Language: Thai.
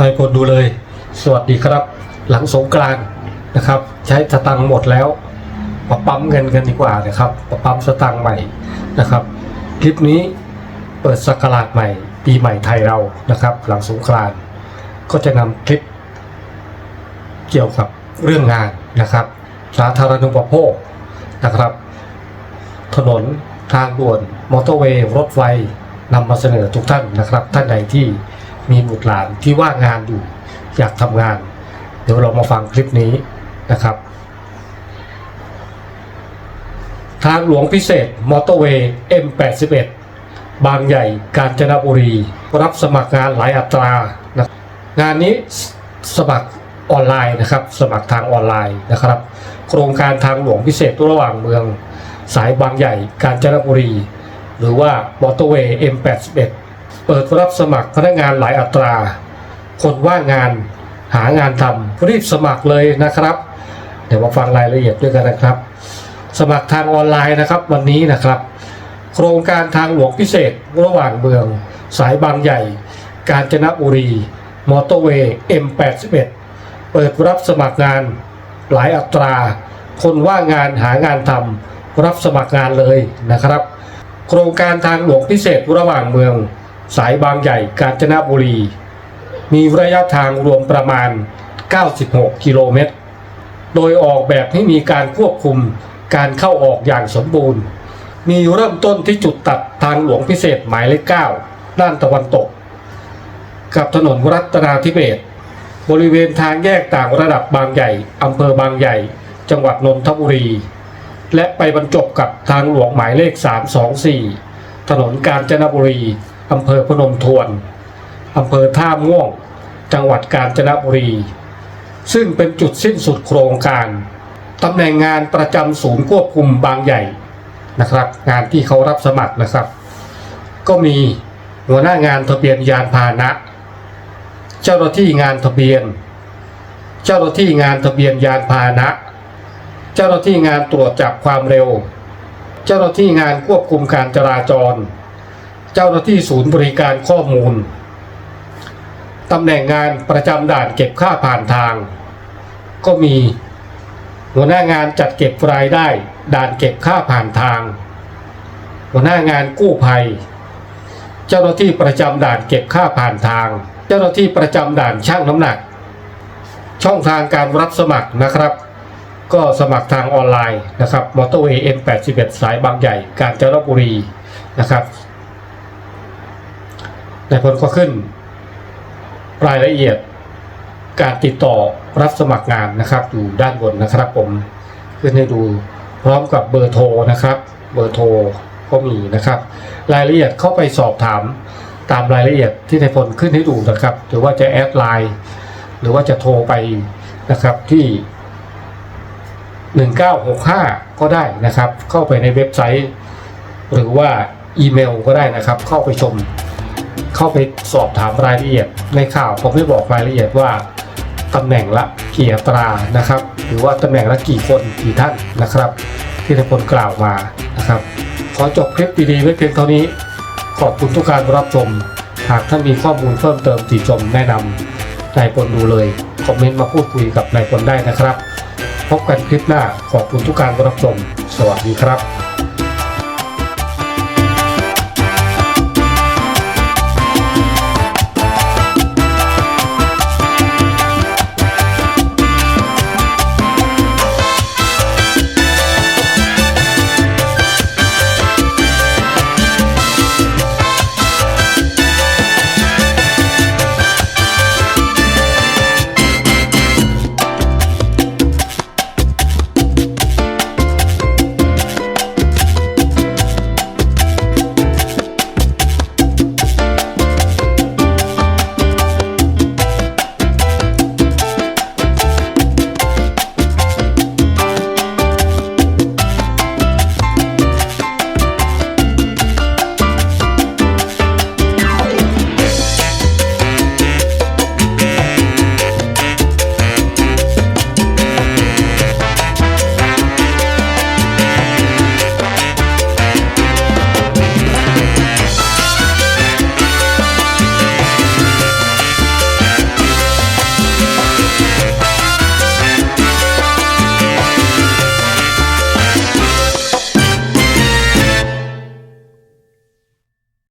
นายพลดูเลย สวัสดีครับ หลังสงกรานต์นะครับ ใช้สตังค์หมดแล้วมาปั๊มเงินกันดีกว่านะครับมาปั๊มสตังค์ใหม่นะครับ คลิปนี้เปิดสักราชใหม่ ปีใหม่ไทยเรานะครับ หลังสงกรานต์ก็จะนำคลิป เกี่ยวกับเรื่องงานนะครับ สาธารณูปโภคนะครับ ถนนทางด่วนมอเตอร์เวย์รถไฟนำมาเสนอทุกท่านนะครับ ท่านใดที่ มีบุตรหลานที่ว่างงานอยู่อยากทำงาน เดี๋ยวเรามาฟังคลิปนี้นะครับ ทางหลวงพิเศษมอเตอร์เวย์ M81 บางใหญ่กาญจนบุรี รับสมัครงานหลายอัตรานะงานนี้สมัครออนไลน์นะครับ สมัครทางออนไลน์นะครับ โครงการทางหลวงพิเศษระหว่างเมือง สายบางใหญ่กาญจนบุรี หรือว่ามอเตอร์เวย์ M81 เปิดรับสมัครพนักงานหลายอัตรา คนว่างงานหางานทำรีบสมัครเลยนะครับ เดี๋ยวมาฟังรายละเอียดด้วยกันนะครับ สมัครทางออนไลน์นะครับวันนี้นะครับ โครงการทางหลวงพิเศษระหว่างเมือง สายบางใหญ่ กาญจนบุรี มอเตอร์เวย์ M81 เปิดรับสมัครงานหลายอัตรา คนว่างงานหางานทำรับสมัครงานเลยนะครับ โครงการทางหลวงพิเศษระหว่างเมือง สายบางใหญ่กาญจนบุรี มีระยะทางรวมประมาณ 96 กิโลเมตร โดยออกแบบให้มีการควบคุมการเข้าออกอย่างสมบูรณ์ มีเริ่มต้นที่จุดตัดทางหลวงพิเศษหมายเลข 9 ด้านตะวันตก กับถนนรัตนาธิเบศรบริเวณทางแยกต่างระดับบางใหญ่อำเภอบางใหญ่ จังหวัดนนทบุรี และไปบรรจบกับทางหลวงหมายเลข 324 ถนนกาญจนบุรี อำเภอพนมทวนอำเภอท่าม่วง จังหวัดกาญจนบุรี ซึ่งเป็นจุดสิ้นสุดโครงการตำแหน่งงานประจำศูนย์ควบคุมบางใหญ่นะครับ งานที่เขารับสมัครนะครับ ก็มีหัวหน้างานทะเบียนยานพาหนะ เจ้าหน้าที่งานทะเบียน เจ้าหน้าที่งานทะเบียนยานพาหนะ เจ้าหน้าที่งานตรวจจับความเร็ว เจ้าหน้าที่งานควบคุมการจราจร เจ้าหน้าที่ศูนย์บริการข้อมูลตำแหน่งงานประจำด่านเก็บค่าผ่านทาง ก็มีหัวหน้างานจัดเก็บรายได้ ด่านเก็บค่าผ่านทาง หัวหน้างานกู้ภัย เจ้าหน้าที่ประจำด่านเก็บค่าผ่านทาง เจ้าหน้าที่ประจำด่านช่างน้ำหนัก ช่องทางการรับสมัครนะครับ ก็สมัครทางออนไลน์นะครับมอเตอร์เวย์ M81 สายบางใหญ่กาญจนบุรีนะครับ ในผลก็ขึ้น รายละเอียดการติดต่อรับสมัครงานนะครับ อยู่ด้านบนนะครับ ผมขึ้นให้ดูพร้อมกับเบอร์โทรนะครับ เบอร์โทรก็มีนะครับ รายละเอียดเข้าไปสอบถามตามรายละเอียดที่ในายพลขึ้นให้ดูนะครับ หรือว่าจะแอดไลน์หรือว่าจะโทรไปนะครับที่ 1965 ก็ได้นะครับ เข้าไปในเว็บไซต์ หรือว่าอีเมลก็ได้นะครับ เข้าไปชม เข้าไปสอบถามรายละเอียด ในข่าวผมไม่บอกรายละเอียดว่าตำแหน่งละกี่อัตรานะครับ หรือว่าตำแหน่งละกี่คนกี่ท่านนะครับ ที่นายพลกล่าวมานะครับ ขอจบคลิปดีๆไว้เพียงเท่านี้ ขอบคุณทุกการรับชม หากท่านมีข้อมูลเพิ่มเติมติชมแนะนำนายพลดูเลยคอมเมนต์มาพูดคุยกับนายพลได้นะครับ พบกันคลิปหน้าขอบคุณทุกการรับชม สวัสดีครับ